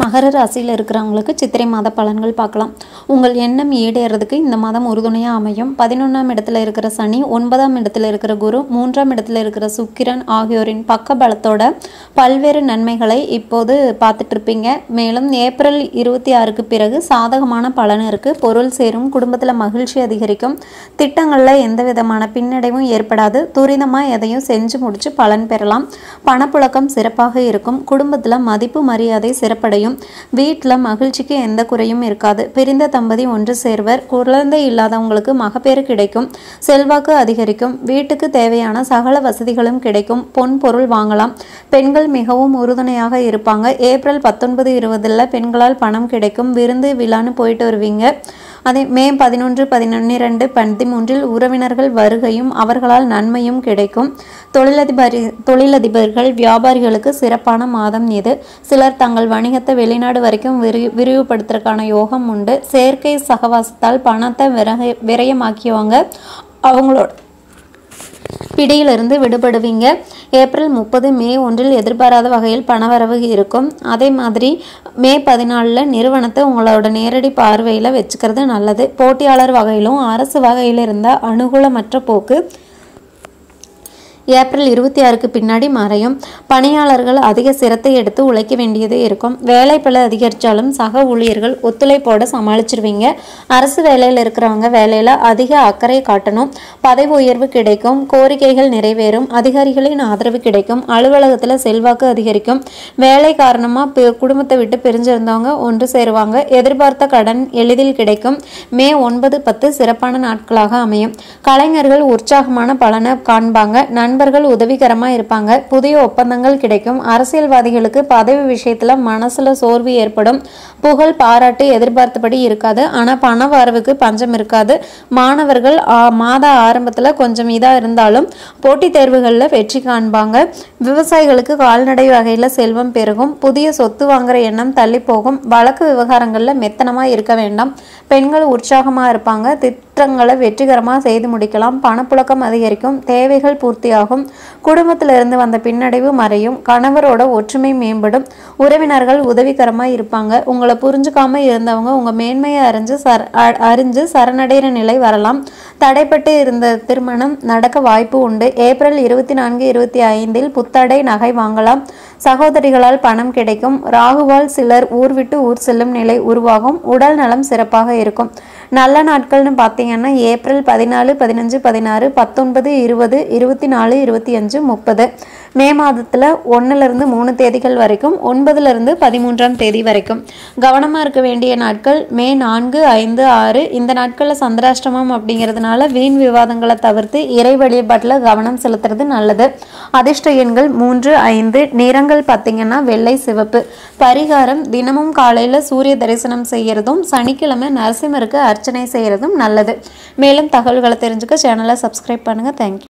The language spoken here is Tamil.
மகர ராசியில் இருக்கிறவங்களுக்கு சித்திரை மாத பலன்கள் பார்க்கலாம். உங்கள் எண்ணம் ஈடேறதுக்கு இந்த மாதம் உறுதுணையாக அமையும். பதினொன்றாம் இடத்துல இருக்கிற சனி ஒன்பதாம் இடத்துல இருக்கிற குரு மூன்றாம் இடத்துல இருக்கிற சுக்கிரன் ஆகியோரின் பக்க பலத்தோட பல்வேறு நன்மைகளை இப்போது பார்த்துட்ருப்பீங்க மேலும் ஏப்ரல் இருபத்தி ஆறுக்கு பிறகு சாதகமான பலன் இருக்கு. பொருள் சேரும் குடும்பத்தில் மகிழ்ச்சி அதிகரிக்கும். திட்டங்களில் எந்த விதமான பின்னடைவும் ஏற்படாது. துரிதமாக எதையும் செஞ்சு முடித்து பலன் பெறலாம். பணப்புழக்கம் சிறப்பாக இருக்கும். குடும்பத்தில் மதிப்பு மரியாதை சிறப்படையும். வீட்டில் மகிழ்ச்சிக்கு எந்த குறையும் இருக்காது. பிரிந்த தம்பதி ஒன்று சேர்வர். குழந்தை இல்லாதவங்களுக்கு மகப்பேறு கிடைக்கும். செல்வாக்கு அதிகரிக்கும். வீட்டுக்கு தேவையான சகல வசதிகளும் கிடைக்கும். பொன் பொருள் வாங்கலாம். பெண்கள் மிகவும் உறுதுணையாக இருப்பாங்க. ஏப்ரல் பத்தொன்பது இருபதில் பெண்களால் பணம் கிடைக்கும். விருந்து விழான்னு போயிட்டு வருவீங்க. அதே மே பதினொன்று பதினொன்னிரண்டு பதிமூன்றில் உறவினர்கள் வருகையும் அவர்களால் நன்மையும் கிடைக்கும். தொழிலதிபரி தொழிலதிபர்கள் வியாபாரிகளுக்கு சிறப்பான மாதம் இது. சிலர் தங்கள் வணிகத்தை வெளிநாடு வரைக்கும் விரி விரிவுபடுத்துறதுக்கான யோகம் உண்டு. செயற்கை சகவாசத்தால் பணத்தை விரக விரயமாக்கியவங்க. அவங்களோட பிடியிலிருந்து விடுபடுவீங்க. ஏப்ரல் முப்பது மே ஒன்றில் எதிர்பாராத வகையில் பணவரவு இருக்கும். அதே மாதிரி மே பதினாலில் நிறுவனத்தை உங்களோட நேரடி பார்வையில் வச்சுக்கிறது நல்லது. போட்டியாளர் வகையிலும் அரசு வகையில் இருந்த அனுகூலமற்ற போக்கு ஏப்ரல் இருபத்தி ஆறுக்கு பின்னாடி மறையும். பணியாளர்கள் அதிக சிரத்தை எடுத்து உழைக்க வேண்டியது இருக்கும். வேலை பல அதிகரித்தாலும் சக ஊழியர்கள் ஒத்துழைப்போட சமாளிச்சிருவீங்க. அரசு வேலையில் இருக்கிறவங்க வேலையில் அதிக அக்கறை காட்டணும். பதவி உயர்வு கிடைக்கும். கோரிக்கைகள் நிறைவேறும். அதிகாரிகளின் ஆதரவு கிடைக்கும். அலுவலகத்தில் செல்வாக்கு அதிகரிக்கும். வேலை காரணமாக குடும்பத்தை விட்டு பிரிஞ்சிருந்தவங்க ஒன்று சேருவாங்க. எதிர்பார்த்த கடன் எளிதில் கிடைக்கும். மே ஒன்பது பத்து சிறப்பான நாட்களாக அமையும். கலைஞர்கள் உற்சாகமான பலனை காண்பாங்க. நண்பர்கள் உதவிகரமாக இருப்பாங்க. புதிய ஒப்பந்தங்கள் கிடைக்கும். அரசியல்வாதிகளுக்கு பதவி விஷயத்தில் மனசில் சோர்வு ஏற்படும். புகழ் பாராட்டு எதிர்பார்த்தபடி இருக்காது. ஆனால் பண வரவுக்கு பஞ்சம் இருக்காது. மாணவர்கள் மாத ஆரம்பத்தில் கொஞ்சம் இதாக இருந்தாலும் போட்டித் தேர்வுகளில் வெற்றி காண்பாங்க. விவசாயிகளுக்கு கால்நடை வகையில் செல்வம் பெருகும். புதிய சொத்து வாங்குற எண்ணம் தள்ளி போகும். வழக்கு விவகாரங்களில் மெத்தனமாக இருக்க வேண்டாம். பெண்கள் உற்சாகமாக இருப்பாங்க. திட்டங்களை வெற்றிகரமாக செய்து முடிக்கலாம். பணப்புழக்கம் அதிகரிக்கும். தேவைகள் பூர்த்தியாகும். குடும்பத்திலிருந்து வந்த பின்னடைவு மறையும். கணவரோட ஒற்றுமை மேம்படும். உறவினர்கள் உதவிகரமாக இருப்பாங்க. உங்களை புரிஞ்சுக்காம இருந்தவங்க உங்கள் மேன்மையை அறிஞ்சு சர அ- அறிஞ்சு சரணடைகிற நிலை வரலாம். தடைப்பட்டு இருந்த திருமணம் நடக்க வாய்ப்பு உண்டு. ஏப்ரல் இருபத்தி நான்கு இருபத்தி ஐந்தில் புத்தடை நகை வாங்கலாம். சகோதரிகளால் பணம் கிடைக்கும். ராகுவால் சிலர் ஊர் விட்டு ஊர் செல்லும் நிலை உருவாகும். உடல் நலம் சிறப்பாக இருக்கும். நல்ல நாட்கள்னு பார்த்தீங்கன்னா ஏப்ரல் பதினாலு பதினஞ்சு பதினாறு பத்தொன்பது இருபது இருபத்தி நாலு இருபத்தி அஞ்சு முப்பது. மே மாதத்தில் ஒன்றுலேருந்து மூணு தேதிகள் வரைக்கும் ஒன்பதுலேருந்து பதிமூன்றாம் தேதி வரைக்கும். கவனமாக இருக்க வேண்டிய நாட்கள் மே நான்கு ஐந்து ஆறு. இந்த நாட்களில் சந்திராஷ்டமம் அப்படிங்கிறதுனால வீண் விவாதங்களை தவிர்த்து இறை வழிபாட்டில் கவனம் செலுத்துறது நல்லது. அதிர்ஷ்ட எண்கள் மூன்று ஐந்து. நிறங்கள் பார்த்தீங்கன்னா வெள்ளை சிவப்பு. பரிகாரம் தினமும் காலையில் சூரிய தரிசனம் செய்கிறதும் சனிக்கிழமை நரசிம்மருக்கு அர்ச்சனை செய்கிறதும் நல்லது. மேலும் தகவல்களை தெரிஞ்சுக்க சேனலை சப்ஸ்கிரைப் பண்ணுங்கள் தேங்க்யூ